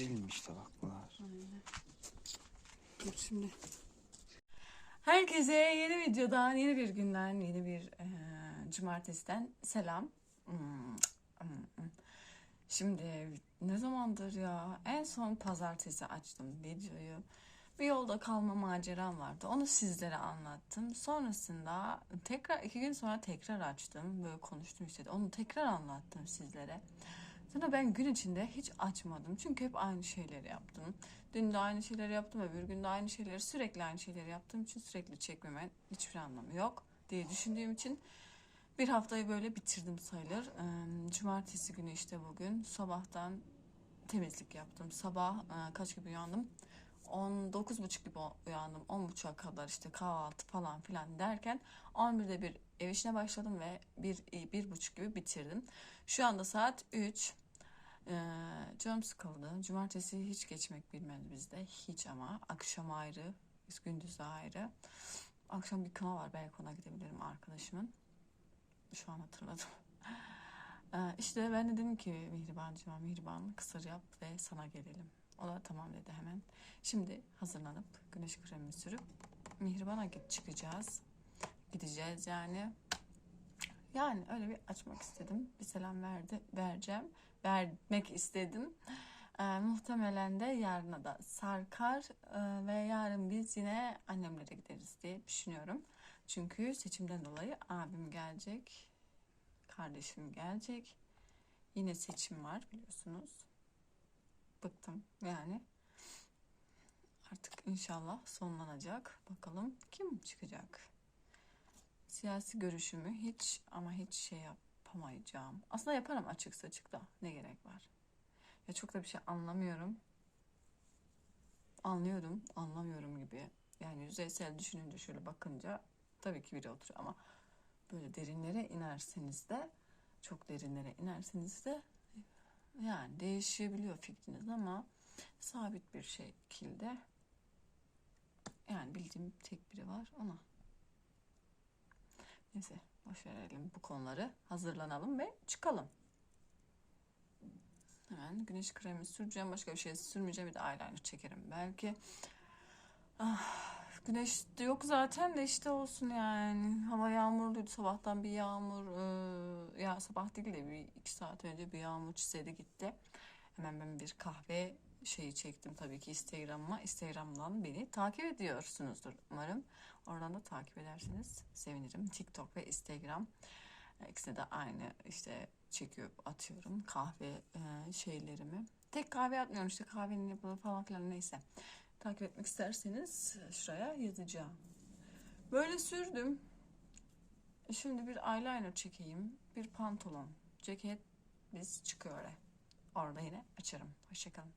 Dizilmiş tabaklar. Aynen. Dur şimdi. Herkese yeni videodan, yeni bir günden, yeni bir e, cumartesiden selam. Hmm, hmm, hmm. Şimdi ne zamandır ya? En son pazartesi açtım videoyu. Bir yolda kalma maceram vardı. Onu sizlere anlattım. Sonrasında tekrar iki gün sonra tekrar açtım. Böyle konuştum işte. Onu tekrar anlattım sizlere. Sonra ben gün içinde hiç açmadım. Çünkü hep aynı şeyleri yaptım. Dün de aynı şeyleri yaptım. Öbür gün de aynı şeyleri sürekli aynı şeyleri yaptığım için sürekli çekmemen hiçbir anlamı yok diye düşündüğüm için bir haftayı böyle bitirdim sayılır. Cumartesi günü işte bugün sabahtan temizlik yaptım. Sabah kaç gibi uyandım? 19.30 gibi uyandım. 10.30'a kadar işte kahvaltı falan filan derken 11'de bir ev işine başladım ve bir, bir buçuk gibi bitirdim. Şu anda saat 3. Ee, canım sıkıldı. Cumartesi hiç geçmek bilmez bizde. Hiç ama. Akşam ayrı, gündüz ayrı. Akşam bir kına var. Belki ona gidebilirim arkadaşımın. Şu an hatırladım. Ee, işte ben de dedim ki Mihribancığıma Mihriban kısır yap ve sana gelelim. O da tamam dedi hemen. Şimdi hazırlanıp güneş kremini sürüp Mihriban'a git çıkacağız. Gideceğiz yani. Yani öyle bir açmak istedim. Bir selam verdi, vereceğim. Vermek istedim. Ee, muhtemelen de yarına da sarkar ee, ve yarın biz yine annemlere gideriz diye düşünüyorum. Çünkü seçimden dolayı abim gelecek, kardeşim gelecek. Yine seçim var biliyorsunuz. Bıktım yani. Artık inşallah sonlanacak. Bakalım kim çıkacak? Siyasi görüşümü hiç ama hiç şey yapamayacağım. Aslında yaparım açık saçık da. Ne gerek var? Ya çok da bir şey anlamıyorum. Anlıyorum, anlamıyorum gibi. Yani yüzeysel düşününce şöyle bakınca tabii ki biri oturuyor ama böyle derinlere inerseniz de çok derinlere inerseniz de yani değişebiliyor fikriniz ama sabit bir şekilde yani bildiğim tek biri var ona. Neyse boş verelim bu konuları. Hazırlanalım ve çıkalım. Hemen güneş kremi süreceğim. Başka bir şey sürmeyeceğim. Bir de eyeliner çekerim belki. Ah, güneş yok zaten de işte olsun yani. Hava yağmurluydu. Sabahtan bir yağmur. E, ya sabah değil de bir iki saat önce bir yağmur çisedi gitti. Hemen ben bir kahve şeyi çektim tabii ki Instagram'ıma. Instagram'dan beni takip ediyorsunuzdur umarım. Oradan da takip ederseniz sevinirim. TikTok ve Instagram. İkisine de aynı işte çekiyor atıyorum kahve e, şeylerimi. Tek kahve atmıyorum işte kahvenin yapılı falan filan neyse. Takip etmek isterseniz şuraya yazacağım. Böyle sürdüm. Şimdi bir eyeliner çekeyim. Bir pantolon, ceket biz çıkıyor. Orada yine açarım. Hoşçakalın.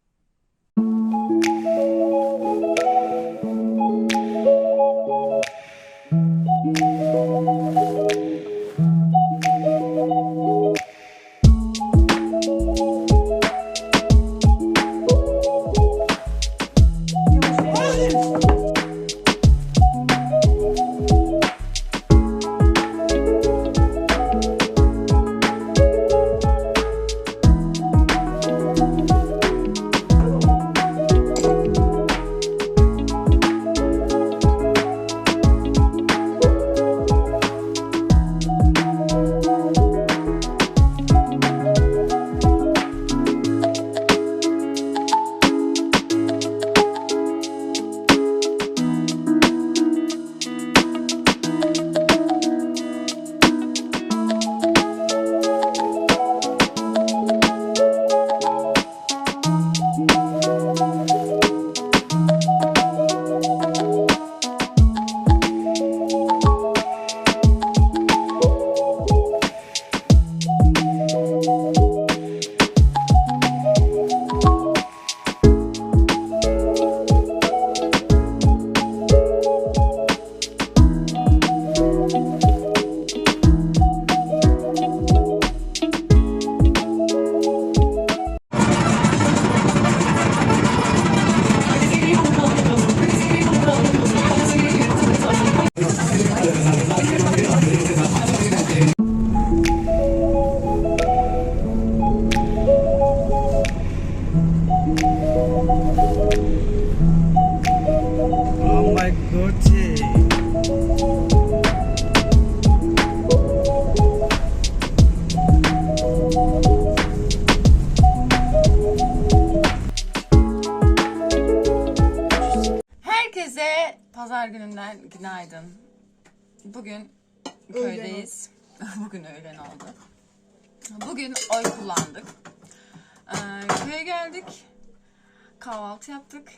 Pazar gününden günaydın. Bugün Öğlen köydeyiz. Bugün öğlen oldu. Bugün oy kullandık. Ee, köye geldik. Kahvaltı yaptık.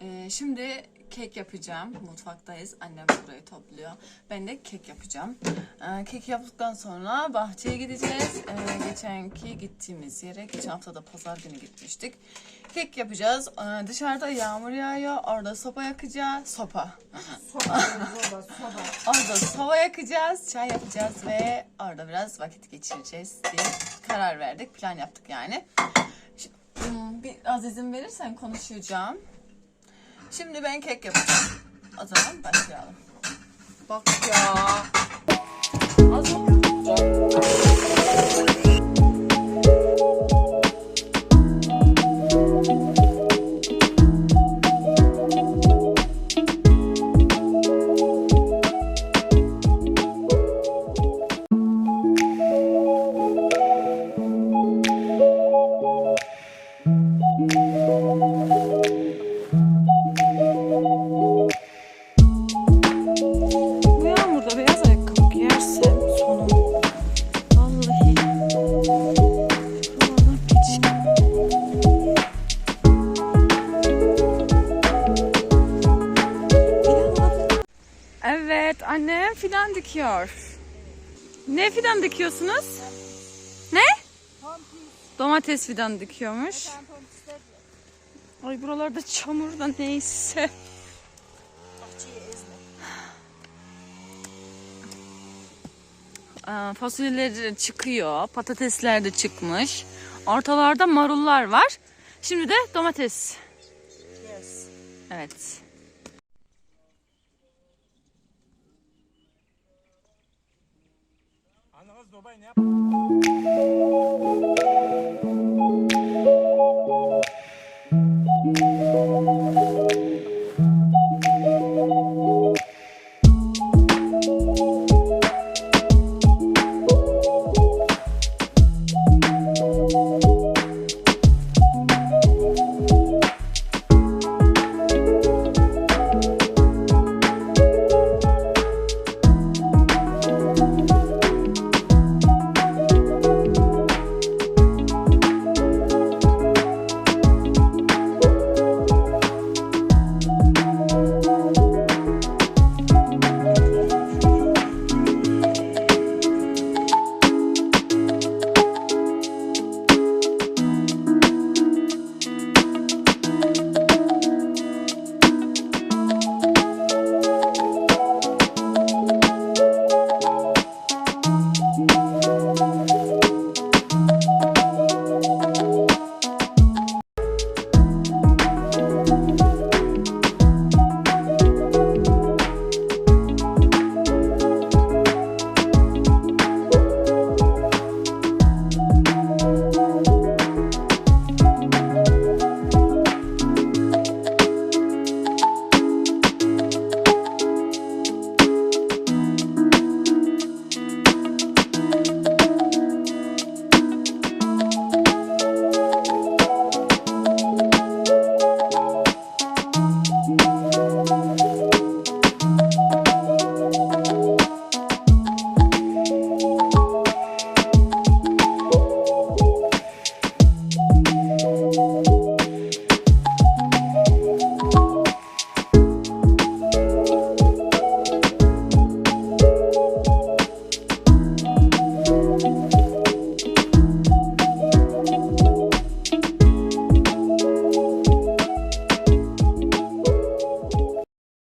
Ee, şimdi kek yapacağım. Mutfaktayız. Annem burayı topluyor. Ben de kek yapacağım. Ee, kek yaptıktan sonra bahçeye gideceğiz. Ee, geçenki gittiğimiz yere, geçen hafta da pazar günü gitmiştik. Kek yapacağız. Ee, dışarıda yağmur yağıyor. Orada sopa yakacağız. Sopa. Soba, soba, soba. Orada soba yakacağız, çay yapacağız ve orada biraz vakit geçireceğiz diye karar verdik. Plan yaptık yani. Ş- hmm, Bir az izin verirsen konuşacağım. Şimdi ben kek yapacağım. O zaman başlayalım. Bak ya. Fidan dikiyor. Ne fidan dikiyorsunuz? Ne? Domates fidan dikiyormuş. Ay buralarda çamur da neyse. Aa, Fasulyeler çıkıyor, patatesler de çıkmış. Ortalarda marullar var. Şimdi de domates. Yes. Evet. Ананас Дубай не...